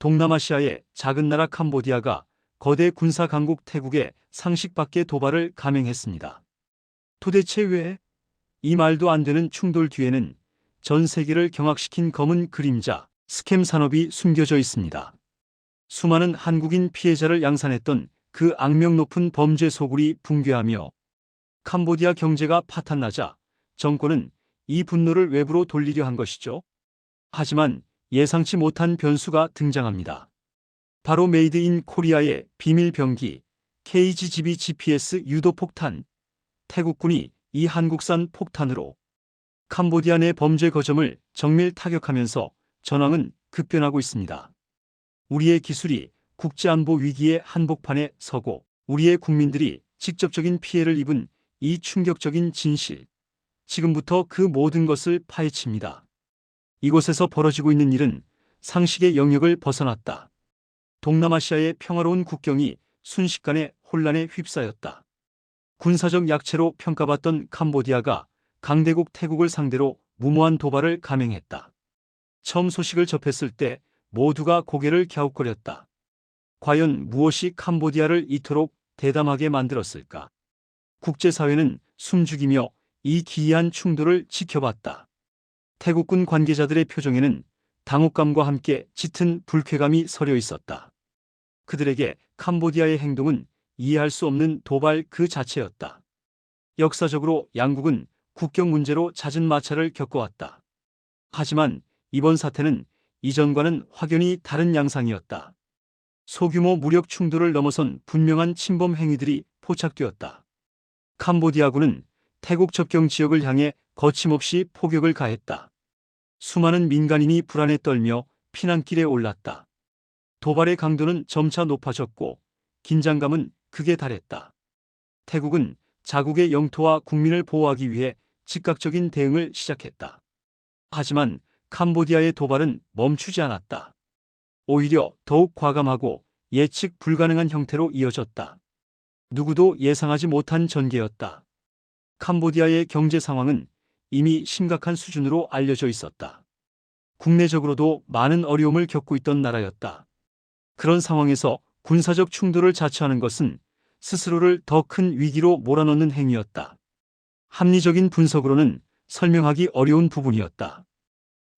동남아시아의 작은 나라 캄보디아가 거대 군사 강국 태국에 상식 밖의 도발을 감행했습니다. 도대체 왜? 이 말도 안 되는 충돌 뒤에는 전 세계를 경악시킨 검은 그림자, 스캠 산업이 숨겨져 있습니다. 수많은 한국인 피해자를 양산했던 그 악명 높은 범죄 소굴이 붕괴하며 캄보디아 경제가 파탄나자 정권은 이 분노를 외부로 돌리려 한 것이죠. 하지만 예상치 못한 변수가 등장합니다. 바로 메이드 인 코리아의 비밀 병기 KGB GPS 유도 폭탄. 태국군이 이 한국산 폭탄으로 캄보디아 내 범죄 거점을 정밀 타격하면서 전황은 급변하고 있습니다. 우리의 기술이 국제안보 위기의 한복판에 서고 우리의 국민들이 직접적인 피해를 입은 이 충격적인 진실. 지금부터 그 모든 것을 파헤칩니다. 이곳에서 벌어지고 있는 일은 상식의 영역을 벗어났다. 동남아시아의 평화로운 국경이 순식간에 혼란에 휩싸였다. 군사적 약체로 평가받던 캄보디아가 강대국 태국을 상대로 무모한 도발을 감행했다. 처음 소식을 접했을 때 모두가 고개를 갸웃거렸다. 과연 무엇이 캄보디아를 이토록 대담하게 만들었을까? 국제사회는 숨죽이며 이 기이한 충돌을 지켜봤다. 태국군 관계자들의 표정에는 당혹감과 함께 짙은 불쾌감이 서려 있었다. 그들에게 캄보디아의 행동은 이해할 수 없는 도발 그 자체였다. 역사적으로 양국은 국경 문제로 잦은 마찰을 겪어왔다. 하지만 이번 사태는 이전과는 확연히 다른 양상이었다. 소규모 무력 충돌을 넘어선 분명한 침범 행위들이 포착되었다. 캄보디아군은 태국 접경 지역을 향해 거침없이 포격을 가했다. 수많은 민간인이 불안에 떨며 피난길에 올랐다. 도발의 강도는 점차 높아졌고 긴장감은 극에 달했다. 태국은 자국의 영토와 국민을 보호하기 위해 즉각적인 대응을 시작했다. 하지만 캄보디아의 도발은 멈추지 않았다. 오히려 더욱 과감하고 예측 불가능한 형태로 이어졌다. 누구도 예상하지 못한 전개였다. 캄보디아의 경제 상황은 이미 심각한 수준으로 알려져 있었다. 국내적으로도 많은 어려움을 겪고 있던 나라였다. 그런 상황에서 군사적 충돌을 자처하는 것은 스스로를 더 큰 위기로 몰아넣는 행위였다. 합리적인 분석으로는 설명하기 어려운 부분이었다.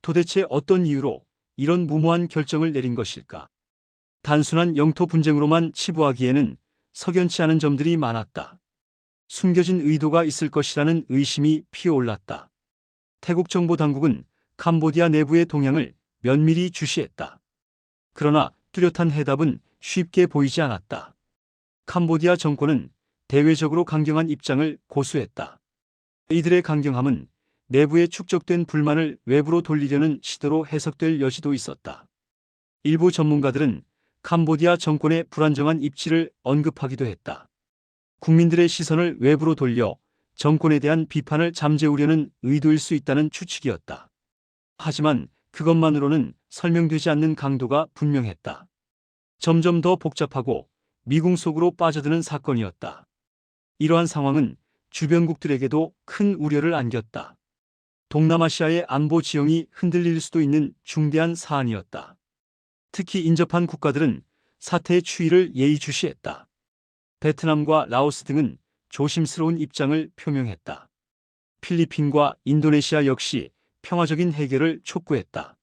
도대체 어떤 이유로 이런 무모한 결정을 내린 것일까? 단순한 영토 분쟁으로만 치부하기에는 석연치 않은 점들이 많았다. 숨겨진 의도가 있을 것이라는 의심이 피어올랐다. 태국 정보 당국은 캄보디아 내부의 동향을 면밀히 주시했다. 그러나 뚜렷한 해답은 쉽게 보이지 않았다. 캄보디아 정권은 대외적으로 강경한 입장을 고수했다. 이들의 강경함은 내부에 축적된 불만을 외부로 돌리려는 시도로 해석될 여지도 있었다. 일부 전문가들은 캄보디아 정권의 불안정한 입지를 언급하기도 했다. 국민들의 시선을 외부로 돌려 정권에 대한 비판을 잠재우려는 의도일 수 있다는 추측이었다. 하지만 그것만으로는 설명되지 않는 강도가 분명했다. 점점 더 복잡하고 미궁 속으로 빠져드는 사건이었다. 이러한 상황은 주변국들에게도 큰 우려를 안겼다. 동남아시아의 안보 지형이 흔들릴 수도 있는 중대한 사안이었다. 특히 인접한 국가들은 사태의 추이를 예의주시했다. 베트남과 라오스 등은 조심스러운 입장을 표명했다. 필리핀과 인도네시아 역시 평화적인 해결을 촉구했다.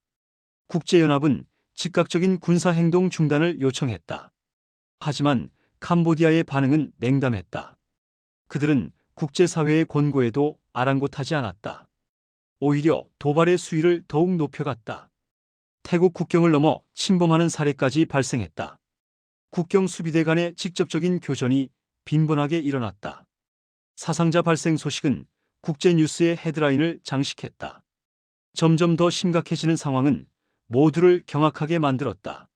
국제연합은 즉각적인 군사행동 중단을 요청했다. 하지만 캄보디아의 반응은 냉담했다. 그들은 국제사회의 권고에도 아랑곳하지 않았다. 오히려 도발의 수위를 더욱 높여갔다. 태국 국경을 넘어 침범하는 사례까지 발생했다. 국경 수비대 간의 직접적인 교전이 빈번하게 일어났다. 사상자 발생 소식은 국제뉴스의 헤드라인을 장식했다. 점점 더 심각해지는 상황은 모두를 경악하게 만들었다.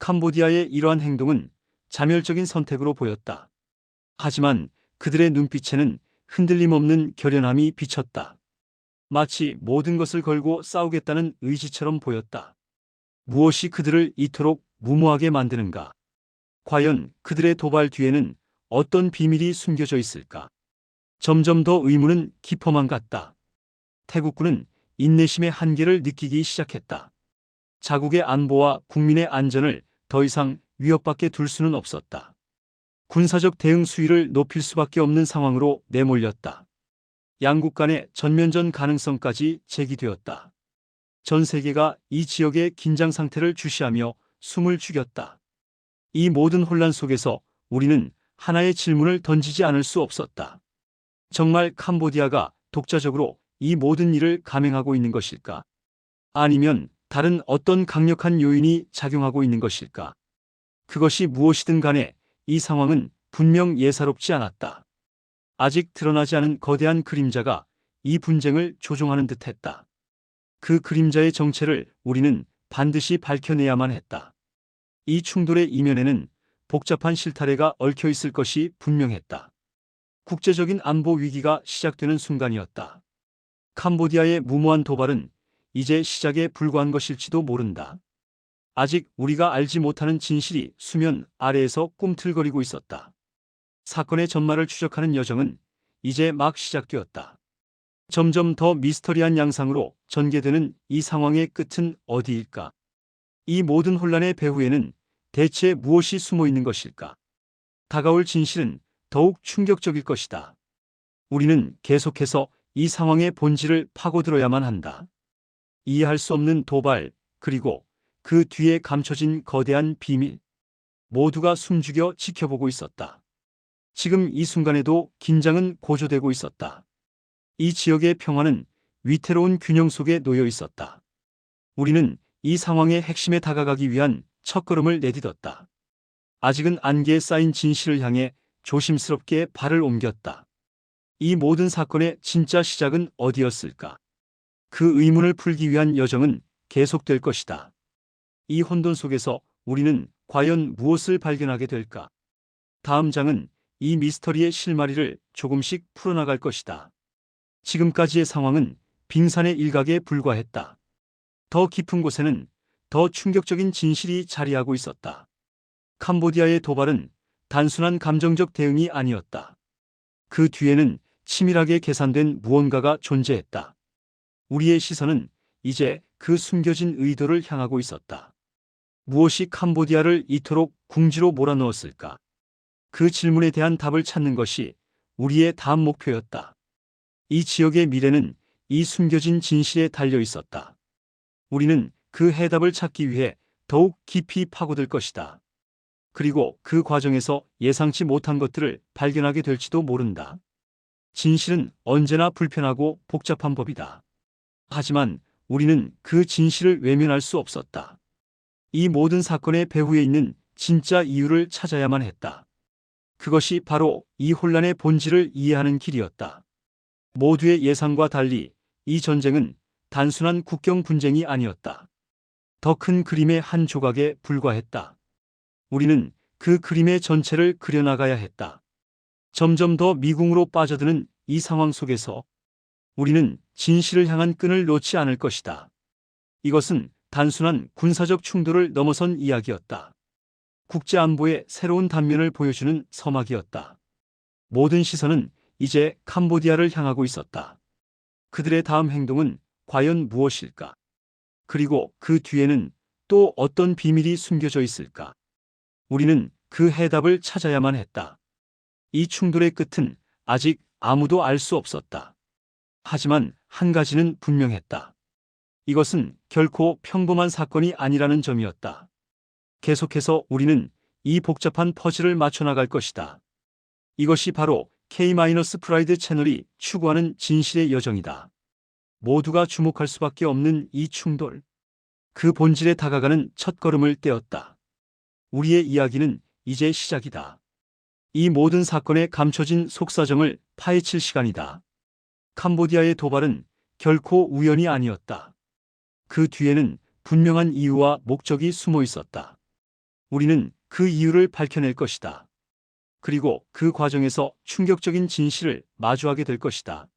캄보디아의 이러한 행동은 자멸적인 선택으로 보였다. 하지만 그들의 눈빛에는 흔들림 없는 결연함이 비쳤다. 마치 모든 것을 걸고 싸우겠다는 의지처럼 보였다. 무엇이 그들을 이토록 무모하게 만드는가? 과연 그들의 도발 뒤에는 어떤 비밀이 숨겨져 있을까? 점점 더 의문은 깊어만 갔다. 태국군은 인내심의 한계를 느끼기 시작했다. 자국의 안보와 국민의 안전을 더 이상 위협받게 둘 수는 없었다. 군사적 대응 수위를 높일 수밖에 없는 상황으로 내몰렸다. 양국 간의 전면전 가능성까지 제기되었다. 전 세계가 이 지역의 긴장 상태를 주시하며 숨을 죽였다. 이 모든 혼란 속에서 우리는 하나의 질문을 던지지 않을 수 없었다. 정말 캄보디아가 독자적으로 이 모든 일을 감행하고 있는 것일까? 아니면 다른 어떤 강력한 요인이 작용하고 있는 것일까? 그것이 무엇이든 간에 이 상황은 분명 예사롭지 않았다. 아직 드러나지 않은 거대한 그림자가 이 분쟁을 조종하는 듯 했다. 그 그림자의 정체를 우리는 반드시 밝혀내야만 했다. 이 충돌의 이면에는 복잡한 실타래가 얽혀 있을 것이 분명했다. 국제적인 안보 위기가 시작되는 순간이었다. 캄보디아의 무모한 도발은 이제 시작에 불과한 것일지도 모른다. 아직 우리가 알지 못하는 진실이 수면 아래에서 꿈틀거리고 있었다. 사건의 전말을 추적하는 여정은 이제 막 시작되었다. 점점 더 미스터리한 양상으로 전개되는 이 상황의 끝은 어디일까? 이 모든 혼란의 배후에는 대체 무엇이 숨어 있는 것일까? 다가올 진실은 더욱 충격적일 것이다. 우리는 계속해서 이 상황의 본질을 파고들어야만 한다. 이해할 수 없는 도발, 그리고 그 뒤에 감춰진 거대한 비밀. 모두가 숨죽여 지켜보고 있었다. 지금 이 순간에도 긴장은 고조되고 있었다. 이 지역의 평화는 위태로운 균형 속에 놓여 있었다. 우리는 이 상황의 핵심에 다가가기 위한 첫걸음을 내딛었다. 아직은 안개에 쌓인 진실을 향해 조심스럽게 발을 옮겼다. 이 모든 사건의 진짜 시작은 어디였을까? 그 의문을 풀기 위한 여정은 계속될 것이다. 이 혼돈 속에서 우리는 과연 무엇을 발견하게 될까? 다음 장은 이 미스터리의 실마리를 조금씩 풀어나갈 것이다. 지금까지의 상황은 빙산의 일각에 불과했다. 더 깊은 곳에는 더 충격적인 진실이 자리하고 있었다. 캄보디아의 도발은 단순한 감정적 대응이 아니었다. 그 뒤에는 치밀하게 계산된 무언가가 존재했다. 우리의 시선은 이제 그 숨겨진 의도를 향하고 있었다. 무엇이 캄보디아를 이토록 궁지로 몰아넣었을까? 그 질문에 대한 답을 찾는 것이 우리의 다음 목표였다. 이 지역의 미래는 이 숨겨진 진실에 달려 있었다. 우리는 그 해답을 찾기 위해 더욱 깊이 파고들 것이다. 그리고 그 과정에서 예상치 못한 것들을 발견하게 될지도 모른다. 진실은 언제나 불편하고 복잡한 법이다. 하지만 우리는 그 진실을 외면할 수 없었다. 이 모든 사건의 배후에 있는 진짜 이유를 찾아야만 했다. 그것이 바로 이 혼란의 본질을 이해하는 길이었다. 모두의 예상과 달리 이 전쟁은 단순한 국경 분쟁이 아니었다. 더 큰 그림의 한 조각에 불과했다. 우리는 그 그림의 전체를 그려나가야 했다. 점점 더 미궁으로 빠져드는 이 상황 속에서 우리는 진실을 향한 끈을 놓지 않을 것이다. 이것은 단순한 군사적 충돌을 넘어선 이야기였다. 국제안보의 새로운 단면을 보여주는 서막이었다. 모든 시선은 이제 캄보디아를 향하고 있었다. 그들의 다음 행동은 과연 무엇일까? 그리고 그 뒤에는 또 어떤 비밀이 숨겨져 있을까? 우리는 그 해답을 찾아야만 했다. 이 충돌의 끝은 아직 아무도 알 수 없었다. 하지만 한 가지는 분명했다. 이것은 결코 평범한 사건이 아니라는 점이었다. 계속해서 우리는 이 복잡한 퍼즐을 맞춰나갈 것이다. 이것이 바로 K-프라이드 채널이 추구하는 진실의 여정이다. 모두가 주목할 수밖에 없는 이 충돌. 그 본질에 다가가는 첫걸음을 떼었다. 우리의 이야기는 이제 시작이다. 이 모든 사건의 감춰진 속사정을 파헤칠 시간이다. 캄보디아의 도발은 결코 우연이 아니었다. 그 뒤에는 분명한 이유와 목적이 숨어 있었다. 우리는 그 이유를 밝혀낼 것이다. 그리고 그 과정에서 충격적인 진실을 마주하게 될 것이다.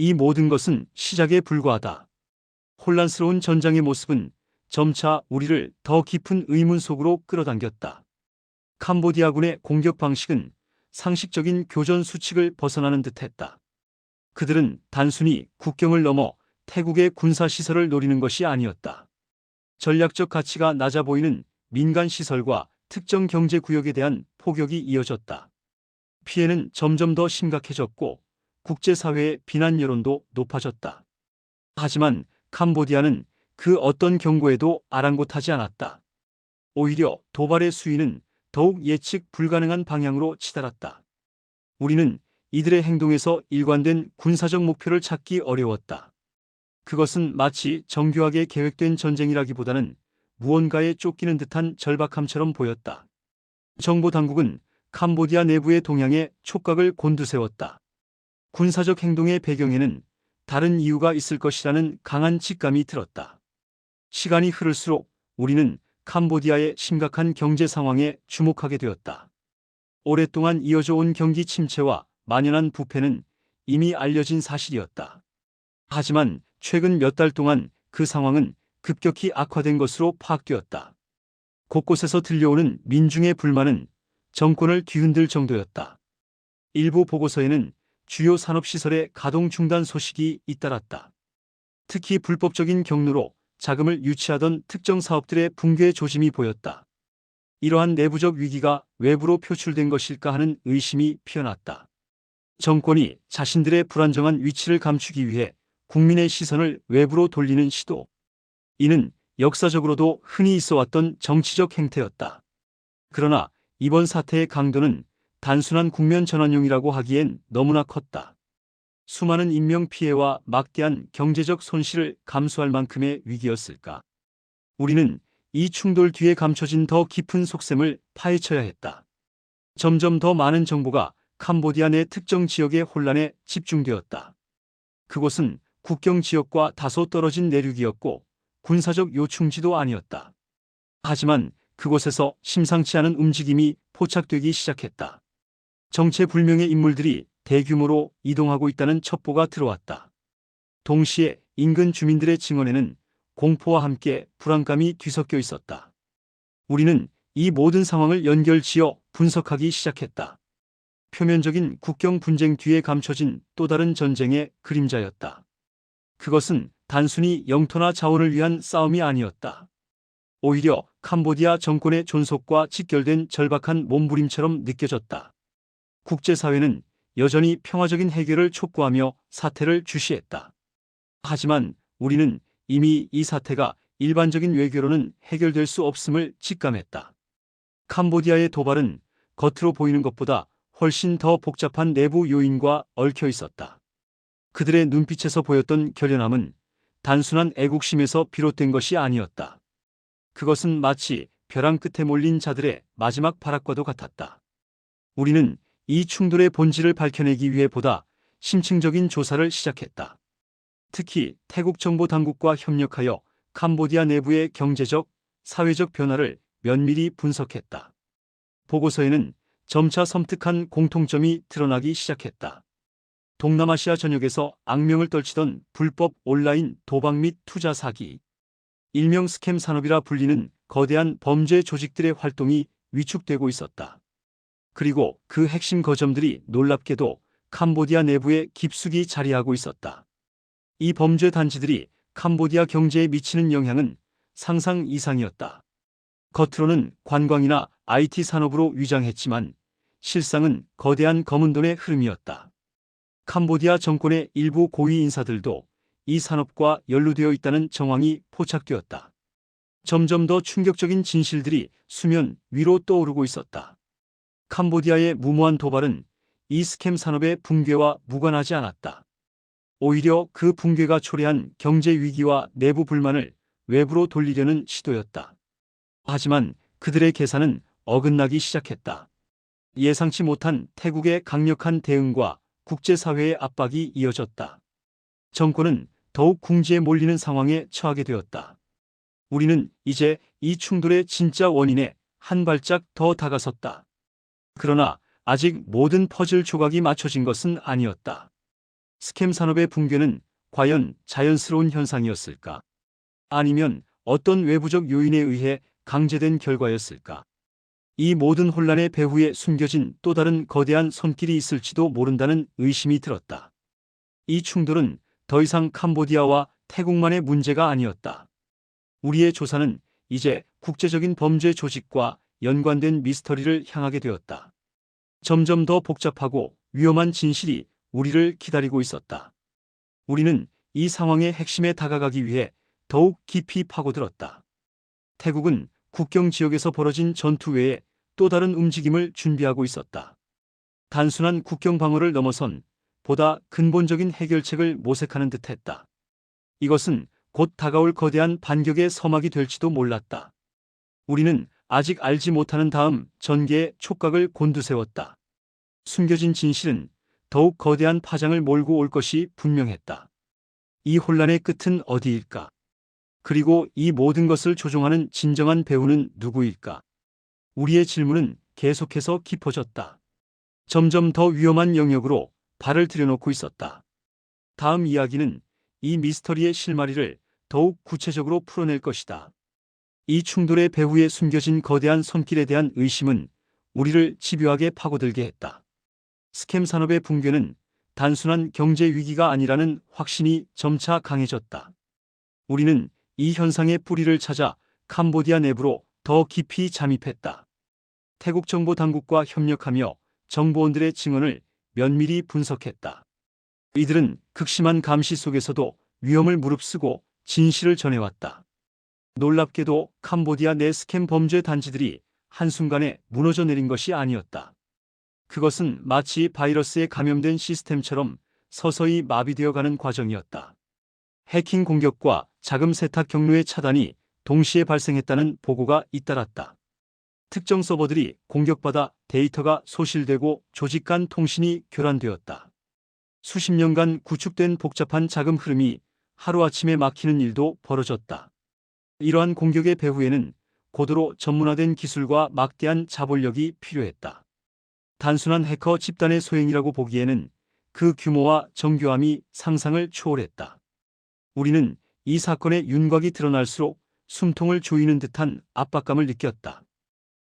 이 모든 것은 시작에 불과하다. 혼란스러운 전장의 모습은 점차 우리를 더 깊은 의문 속으로 끌어당겼다. 캄보디아군의 공격 방식은 상식적인 교전 수칙을 벗어나는 듯 했다. 그들은 단순히 국경을 넘어 태국의 군사시설을 노리는 것이 아니었다. 전략적 가치가 낮아 보이는 민간 시설과 특정 경제 구역에 대한 포격이 이어졌다. 피해는 점점 더 심각해졌고 국제사회의 비난 여론도 높아졌다. 하지만 캄보디아는 그 어떤 경고에도 아랑곳하지 않았다. 오히려 도발의 수위는 더욱 예측 불가능한 방향으로 치달았다. 우리는 이들의 행동에서 일관된 군사적 목표를 찾기 어려웠다. 그것은 마치 정교하게 계획된 전쟁이라기보다는 무언가에 쫓기는 듯한 절박함처럼 보였다. 정보 당국은 캄보디아 내부의 동향에 촉각을 곤두세웠다. 군사적 행동의 배경에는 다른 이유가 있을 것이라는 강한 직감이 들었다. 시간이 흐를수록 우리는 캄보디아의 심각한 경제 상황에 주목하게 되었다. 오랫동안 이어져 온 경기 침체와 만연한 부패는 이미 알려진 사실이었다. 하지만 최근 몇 달 동안 그 상황은 급격히 악화된 것으로 파악되었다. 곳곳에서 들려오는 민중의 불만은 정권을 뒤흔들 정도였다. 일부 보고서에는 주요 산업시설의 가동 중단 소식이 잇따랐다. 특히 불법적인 경로로 자금을 유치하던 특정 사업들의 붕괴 조짐이 보였다. 이러한 내부적 위기가 외부로 표출된 것일까 하는 의심이 피어났다. 정권이 자신들의 불안정한 위치를 감추기 위해 국민의 시선을 외부로 돌리는 시도. 이는 역사적으로도 흔히 있어 왔던 정치적 행태였다. 그러나 이번 사태의 강도는 단순한 국면 전환용이라고 하기엔 너무나 컸다. 수많은 인명 피해와 막대한 경제적 손실을 감수할 만큼의 위기였을까? 우리는 이 충돌 뒤에 감춰진 더 깊은 속셈을 파헤쳐야 했다. 점점 더 많은 정보가 캄보디아 내 특정 지역의 혼란에 집중되었다. 그곳은 국경 지역과 다소 떨어진 내륙이었고 군사적 요충지도 아니었다. 하지만 그곳에서 심상치 않은 움직임이 포착되기 시작했다. 정체불명의 인물들이 대규모로 이동하고 있다는 첩보가 들어왔다. 동시에 인근 주민들의 증언에는 공포와 함께 불안감이 뒤섞여 있었다. 우리는 이 모든 상황을 연결지어 분석하기 시작했다. 표면적인 국경 분쟁 뒤에 감춰진 또 다른 전쟁의 그림자였다. 그것은 단순히 영토나 자원을 위한 싸움이 아니었다. 오히려 캄보디아 정권의 존속과 직결된 절박한 몸부림처럼 느껴졌다. 국제사회는 여전히 평화적인 해결을 촉구하며 사태를 주시했다. 하지만 우리는 이미 이 사태가 일반적인 외교로는 해결될 수 없음을 직감했다. 캄보디아의 도발은 겉으로 보이는 것보다 훨씬 더 복잡한 내부 요인과 얽혀 있었다. 그들의 눈빛에서 보였던 결연함은 단순한 애국심에서 비롯된 것이 아니었다. 그것은 마치 벼랑 끝에 몰린 자들의 마지막 발악과도 같았다. 우리는 이 충돌의 본질을 밝혀내기 위해 보다 심층적인 조사를 시작했다. 특히 태국 정보 당국과 협력하여 캄보디아 내부의 경제적, 사회적 변화를 면밀히 분석했다. 보고서에는 점차 섬뜩한 공통점이 드러나기 시작했다. 동남아시아 전역에서 악명을 떨치던 불법 온라인 도박 및 투자 사기, 일명 스캠 산업이라 불리는 거대한 범죄 조직들의 활동이 위축되고 있었다. 그리고 그 핵심 거점들이 놀랍게도 캄보디아 내부에 깊숙이 자리하고 있었다. 이 범죄 단지들이 캄보디아 경제에 미치는 영향은 상상 이상이었다. 겉으로는 관광이나 IT 산업으로 위장했지만 실상은 거대한 검은 돈의 흐름이었다. 캄보디아 정권의 일부 고위 인사들도 이 산업과 연루되어 있다는 정황이 포착되었다. 점점 더 충격적인 진실들이 수면 위로 떠오르고 있었다. 캄보디아의 무모한 도발은 이 스캠 산업의 붕괴와 무관하지 않았다. 오히려 그 붕괴가 초래한 경제 위기와 내부 불만을 외부로 돌리려는 시도였다. 하지만 그들의 계산은 어긋나기 시작했다. 예상치 못한 태국의 강력한 대응과 국제사회의 압박이 이어졌다. 정권은 더욱 궁지에 몰리는 상황에 처하게 되었다. 우리는 이제 이 충돌의 진짜 원인에 한 발짝 더 다가섰다. 그러나 아직 모든 퍼즐 조각이 맞춰진 것은 아니었다. 스캠 산업의 붕괴는 과연 자연스러운 현상이었을까? 아니면 어떤 외부적 요인에 의해 강제된 결과였을까? 이 모든 혼란의 배후에 숨겨진 또 다른 거대한 손길이 있을지도 모른다는 의심이 들었다. 이 충돌은 더 이상 캄보디아와 태국만의 문제가 아니었다. 우리의 조사는 이제 국제적인 범죄 조직과 연관된 미스터리를 향하게 되었다. 점점 더 복잡하고 위험한 진실이 우리를 기다리고 있었다. 우리는 이 상황의 핵심에 다가가기 위해 더욱 깊이 파고들었다. 태국은 국경 지역에서 벌어진 전투 외에 또 다른 움직임을 준비하고 있었다. 단순한 국경 방어를 넘어선 보다 근본적인 해결책을 모색하는 듯 했다. 이것은 곧 다가올 거대한 반격의 서막이 될지도 몰랐다. 우리는 아직 알지 못하는 다음 전개의 촉각을 곤두세웠다. 숨겨진 진실은 더욱 거대한 파장을 몰고 올 것이 분명했다. 이 혼란의 끝은 어디일까? 그리고 이 모든 것을 조종하는 진정한 배우는 누구일까? 우리의 질문은 계속해서 깊어졌다. 점점 더 위험한 영역으로 발을 들여놓고 있었다. 다음 이야기는 이 미스터리의 실마리를 더욱 구체적으로 풀어낼 것이다. 이 충돌의 배후에 숨겨진 거대한 손길에 대한 의심은 우리를 집요하게 파고들게 했다. 스캠 산업의 붕괴는 단순한 경제 위기가 아니라는 확신이 점차 강해졌다. 우리는 이 현상의 뿌리를 찾아 캄보디아 내부로 더 깊이 잠입했다. 태국 정보 당국과 협력하며 정보원들의 증언을 면밀히 분석했다. 이들은 극심한 감시 속에서도 위험을 무릅쓰고 진실을 전해왔다. 놀랍게도 캄보디아 내 스캠 범죄 단지들이 한순간에 무너져 내린 것이 아니었다. 그것은 마치 바이러스에 감염된 시스템처럼 서서히 마비되어 가는 과정이었다. 해킹 공격과 자금 세탁 경로의 차단이 동시에 발생했다는 보고가 잇따랐다. 특정 서버들이 공격받아 데이터가 소실되고 조직 간 통신이 교란되었다. 수십 년간 구축된 복잡한 자금 흐름이 하루아침에 막히는 일도 벌어졌다. 이러한 공격의 배후에는 고도로 전문화된 기술과 막대한 자본력이 필요했다. 단순한 해커 집단의 소행이라고 보기에는 그 규모와 정교함이 상상을 초월했다. 우리는 이 사건의 윤곽이 드러날수록 숨통을 조이는 듯한 압박감을 느꼈다.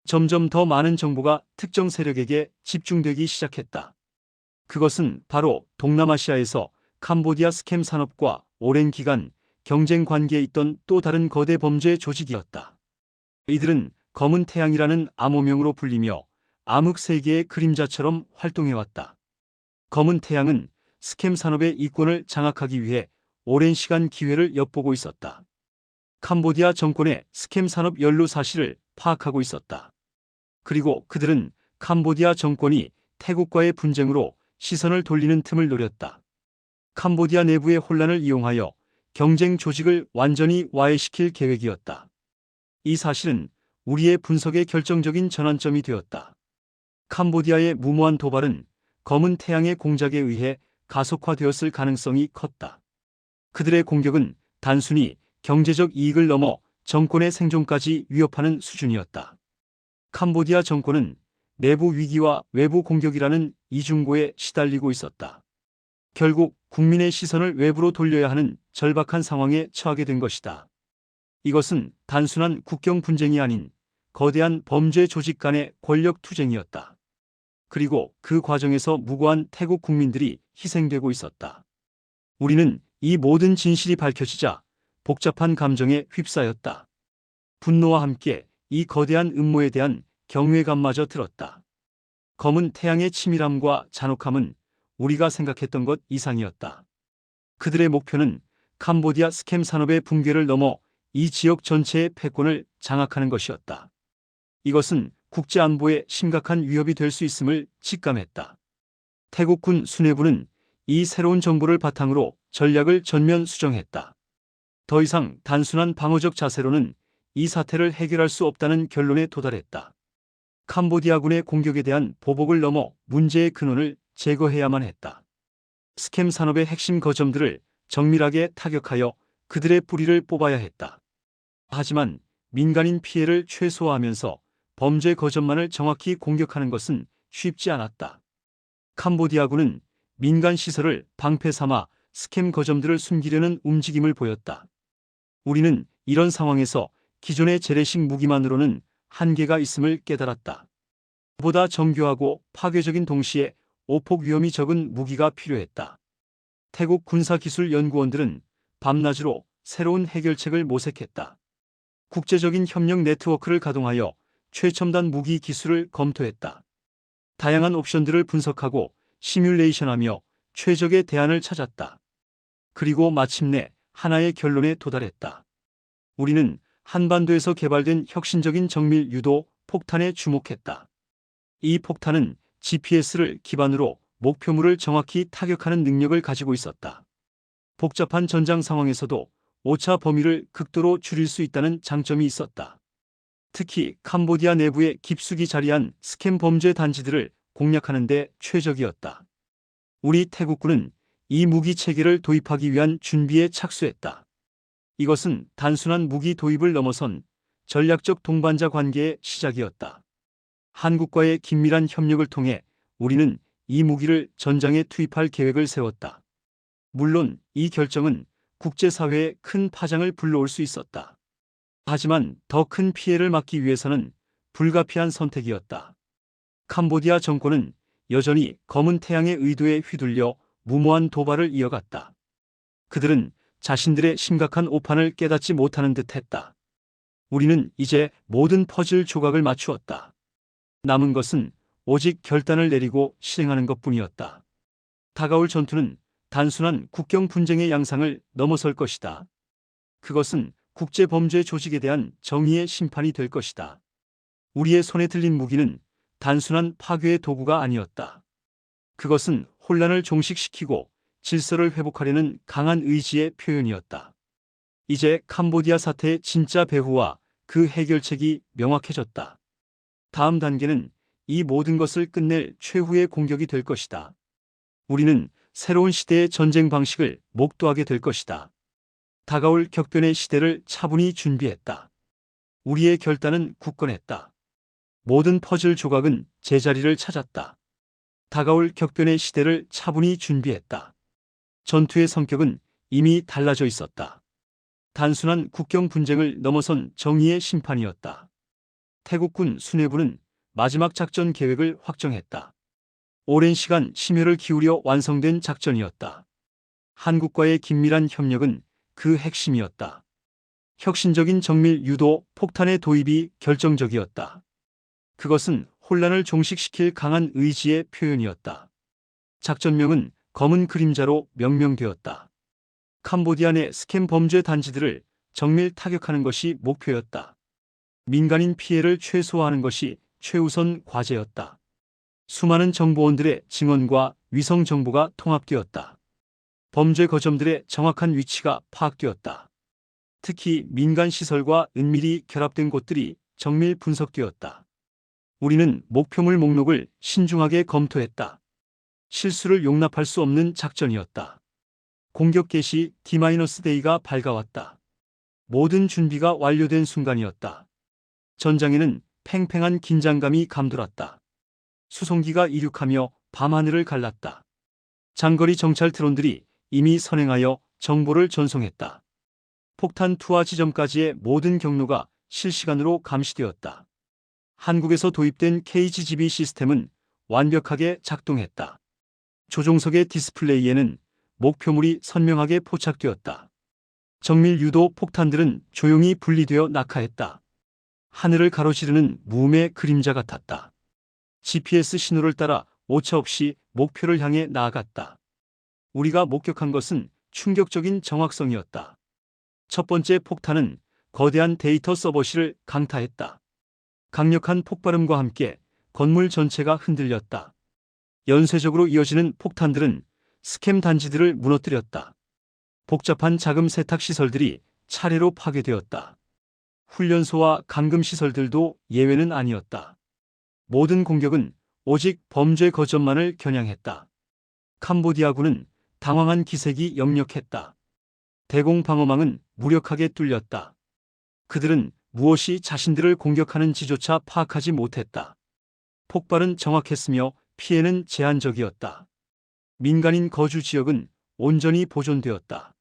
점점 더 많은 정보가 특정 세력에게 집중되기 시작했다. 그것은 바로 동남아시아에서 캄보디아 스캠 산업과 오랜 기간 경쟁 관계에 있던 또 다른 거대 범죄 조직이었다. 이들은 검은 태양이라는 암호명으로 불리며 암흑 세계의 그림자처럼 활동해왔다. 검은 태양은 스캠 산업의 이권을 장악하기 위해 오랜 시간 기회를 엿보고 있었다. 캄보디아 정권의 스캠 산업 연루 사실을 파악하고 있었다. 그리고 그들은 캄보디아 정권이 태국과의 분쟁으로 시선을 돌리는 틈을 노렸다. 캄보디아 내부의 혼란을 이용하여 경쟁 조직을 완전히 와해시킬 계획이었다. 이 사실은 우리의 분석의 결정적인 전환점이 되었다. 캄보디아의 무모한 도발은 검은 태양의 공작에 의해 가속화되었을 가능성이 컸다. 그들의 공격은 단순히 경제적 이익을 넘어 정권의 생존까지 위협하는 수준이었다. 캄보디아 정권은 내부 위기와 외부 공격이라는 이중고에 시달리고 있었다. 결국 국민의 시선을 외부로 돌려야 하는 절박한 상황에 처하게 된 것이다. 이것은 단순한 국경 분쟁이 아닌 거대한 범죄 조직 간의 권력 투쟁이었다. 그리고 그 과정에서 무고한 태국 국민들이 희생되고 있었다. 우리는 이 모든 진실이 밝혀지자 복잡한 감정에 휩싸였다. 분노와 함께 이 거대한 음모에 대한 경외감마저 들었다. 검은 태양의 치밀함과 잔혹함은 우리가 생각했던 것 이상이었다. 그들의 목표는 캄보디아 스캠 산업의 붕괴를 넘어 이 지역 전체의 패권을 장악하는 것이었다. 이것은 국제 안보에 심각한 위협이 될 수 있음을 직감했다. 태국군 수뇌부는 이 새로운 정보를 바탕으로 전략을 전면 수정했다. 더 이상 단순한 방어적 자세로는 이 사태를 해결할 수 없다는 결론에 도달했다. 캄보디아군의 공격에 대한 보복을 넘어 문제의 근원을 제거해야만 했다. 스캠 산업의 핵심 거점들을 정밀하게 타격하여 그들의 뿌리를 뽑아야 했다. 하지만 민간인 피해를 최소화하면서 범죄 거점만을 정확히 공격하는 것은 쉽지 않았다. 캄보디아군은 민간 시설을 방패 삼아 스캠 거점들을 숨기려는 움직임을 보였다. 우리는 이런 상황에서 기존의 재래식 무기만으로는 한계가 있음을 깨달았다. 보다 정교하고 파괴적인 동시에 오폭 위험이 적은 무기가 필요했다. 태국 군사기술 연구원들은 밤낮으로 새로운 해결책을 모색했다. 국제적인 협력 네트워크를 가동하여 최첨단 무기 기술을 검토했다. 다양한 옵션들을 분석하고 시뮬레이션하며 최적의 대안을 찾았다. 그리고 마침내 하나의 결론에 도달했다. 우리는 한반도에서 개발된 혁신적인 정밀 유도 폭탄에 주목했다. 이 폭탄은 GPS를 기반으로 목표물을 정확히 타격하는 능력을 가지고 있었다. 복잡한 전장 상황에서도 오차 범위를 극도로 줄일 수 있다는 장점이 있었다. 특히 캄보디아 내부에 깊숙이 자리한 스캠 범죄 단지들을 공략하는 데 최적이었다. 우리 태국군은 이 무기 체계를 도입하기 위한 준비에 착수했다. 이것은 단순한 무기 도입을 넘어선 전략적 동반자 관계의 시작이었다. 한국과의 긴밀한 협력을 통해 우리는 이 무기를 전장에 투입할 계획을 세웠다. 물론 이 결정은 국제사회에 큰 파장을 불러올 수 있었다. 하지만 더 큰 피해를 막기 위해서는 불가피한 선택이었다. 캄보디아 정권은 여전히 검은 태양의 의도에 휘둘려 무모한 도발을 이어갔다. 그들은 자신들의 심각한 오판을 깨닫지 못하는 듯 했다. 우리는 이제 모든 퍼즐 조각을 맞추었다. 남은 것은 오직 결단을 내리고 실행하는 것 뿐이었다. 다가올 전투는 단순한 국경 분쟁의 양상을 넘어설 것이다. 그것은 국제 범죄 조직에 대한 정의의 심판이 될 것이다. 우리의 손에 들린 무기는 단순한 파괴의 도구가 아니었다. 그것은 혼란을 종식시키고 질서를 회복하려는 강한 의지의 표현이었다. 이제 캄보디아 사태의 진짜 배후와 그 해결책이 명확해졌다. 다음 단계는 이 모든 것을 끝낼 최후의 공격이 될 것이다. 우리는 새로운 시대의 전쟁 방식을 목도하게 될 것이다. 다가올 격변의 시대를 차분히 준비했다. 우리의 결단은 굳건했다. 모든 퍼즐 조각은 제자리를 찾았다. 다가올 격변의 시대를 차분히 준비했다. 전투의 성격은 이미 달라져 있었다. 단순한 국경 분쟁을 넘어선 정의의 심판이었다. 태국군 수뇌부는 마지막 작전 계획을 확정했다. 오랜 시간 심혈을 기울여 완성된 작전이었다. 한국과의 긴밀한 협력은 그 핵심이었다. 혁신적인 정밀 유도 폭탄의 도입이 결정적이었다. 그것은 혼란을 종식시킬 강한 의지의 표현이었다. 작전명은 검은 그림자로 명명되었다. 캄보디아 내 스캠 범죄 단지들을 정밀 타격하는 것이 목표였다. 민간인 피해를 최소화하는 것이 최우선 과제였다. 수많은 정보원들의 증언과 위성 정보가 통합되었다. 범죄 거점들의 정확한 위치가 파악되었다. 특히 민간 시설과 은밀히 결합된 곳들이 정밀 분석되었다. 우리는 목표물 목록을 신중하게 검토했다. 실수를 용납할 수 없는 작전이었다. 공격 개시 D-데이가 밝아왔다. 모든 준비가 완료된 순간이었다. 전장에는 팽팽한 긴장감이 감돌았다. 수송기가 이륙하며 밤하늘을 갈랐다. 장거리 정찰 드론들이 이미 선행하여 정보를 전송했다. 폭탄 투하 지점까지의 모든 경로가 실시간으로 감시되었다. 한국에서 도입된 KGGB 시스템은 완벽하게 작동했다. 조종석의 디스플레이에는 목표물이 선명하게 포착되었다. 정밀 유도 폭탄들은 조용히 분리되어 낙하했다. 하늘을 가로지르는 무음의 그림자 같았다. GPS 신호를 따라 오차 없이 목표를 향해 나아갔다. 우리가 목격한 것은 충격적인 정확성이었다. 첫 번째 폭탄은 거대한 데이터 서버실을 강타했다. 강력한 폭발음과 함께 건물 전체가 흔들렸다. 연쇄적으로 이어지는 폭탄들은 스캠 단지들을 무너뜨렸다. 복잡한 자금 세탁 시설들이 차례로 파괴되었다. 훈련소와 감금 시설들도 예외는 아니었다. 모든 공격은 오직 범죄 거점만을 겨냥했다. 캄보디아군은 당황한 기색이 역력했다. 대공 방어망은 무력하게 뚫렸다. 그들은 무엇이 자신들을 공격하는 지조차 파악하지 못했다. 폭발은 정확했으며 피해는 제한적이었다. 민간인 거주 지역은 온전히 보존되었다.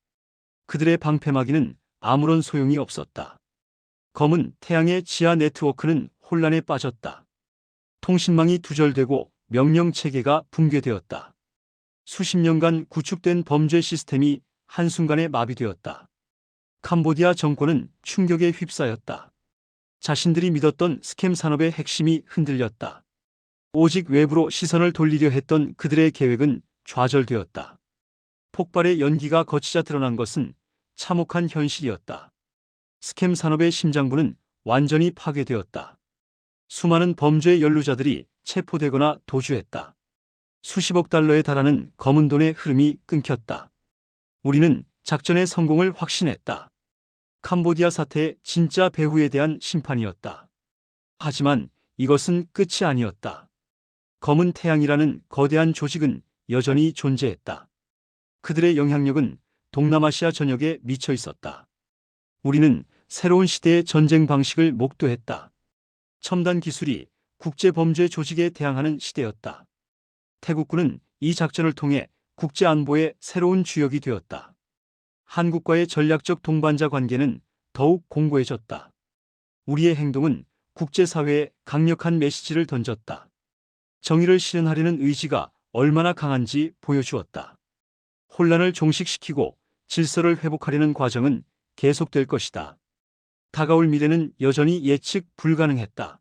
그들의 방패막이는 아무런 소용이 없었다. 검은 태양의 지하 네트워크는 혼란에 빠졌다. 통신망이 두절되고 명령 체계가 붕괴되었다. 수십 년간 구축된 범죄 시스템이 한순간에 마비되었다. 캄보디아 정권은 충격에 휩싸였다. 자신들이 믿었던 스캠 산업의 핵심이 흔들렸다. 오직 외부로 시선을 돌리려 했던 그들의 계획은 좌절되었다. 폭발의 연기가 거치자 드러난 것은 참혹한 현실이었다. 스캠 산업의 심장부는 완전히 파괴되었다. 수많은 범죄 연루자들이 체포되거나 도주했다. 수십억 달러에 달하는 검은 돈의 흐름이 끊겼다. 우리는 작전의 성공을 확신했다. 캄보디아 사태의 진짜 배후에 대한 심판이었다. 하지만 이것은 끝이 아니었다. 검은 태양이라는 거대한 조직은 여전히 존재했다. 그들의 영향력은 동남아시아 전역에 미쳐 있었다. 우리는 새로운 시대의 전쟁 방식을 목도했다. 첨단 기술이 국제 범죄 조직에 대항하는 시대였다. 태국군은 이 작전을 통해 국제 안보의 새로운 주역이 되었다. 한국과의 전략적 동반자 관계는 더욱 공고해졌다. 우리의 행동은 국제사회에 강력한 메시지를 던졌다. 정의를 실현하려는 의지가 얼마나 강한지 보여주었다. 혼란을 종식시키고 질서를 회복하려는 과정은 계속될 것이다. 다가올 미래는 여전히 예측 불가능했다.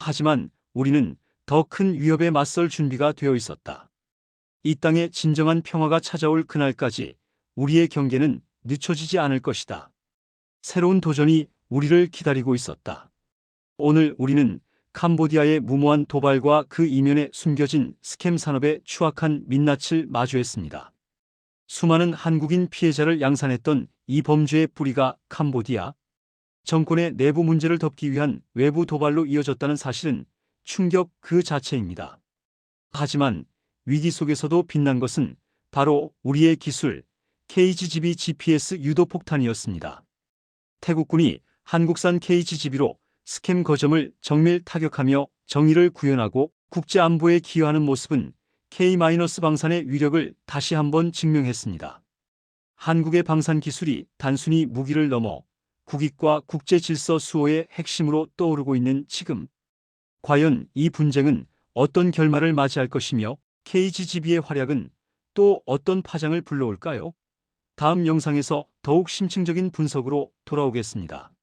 하지만 우리는 더 큰 위협에 맞설 준비가 되어 있었다. 이 땅에 진정한 평화가 찾아올 그날까지 우리의 경계는 늦춰지지 않을 것이다. 새로운 도전이 우리를 기다리고 있었다. 오늘 우리는 캄보디아의 무모한 도발과 그 이면에 숨겨진 스캠 산업의 추악한 민낯을 마주했습니다. 수많은 한국인 피해자를 양산했던 이 범죄의 뿌리가 캄보디아 정권의 내부 문제를 덮기 위한 외부 도발로 이어졌다는 사실은 충격 그 자체입니다. 하지만 위기 속에서도 빛난 것은 바로 우리의 기술 KGB GPS 유도 폭탄이었습니다. 태국군이 한국산 KGB로 스캠 거점을 정밀 타격하며 정의를 구현하고 국제 안보에 기여하는 모습은 K-방산의 위력을 다시 한번 증명했습니다. 한국의 방산 기술이 단순히 무기를 넘어 국익과 국제 질서 수호의 핵심으로 떠오르고 있는 지금 과연 이 분쟁은 어떤 결말을 맞이할 것이며 KGB의 활약은 또 어떤 파장을 불러올까요? 다음 영상에서 더욱 심층적인 분석으로 돌아오겠습니다.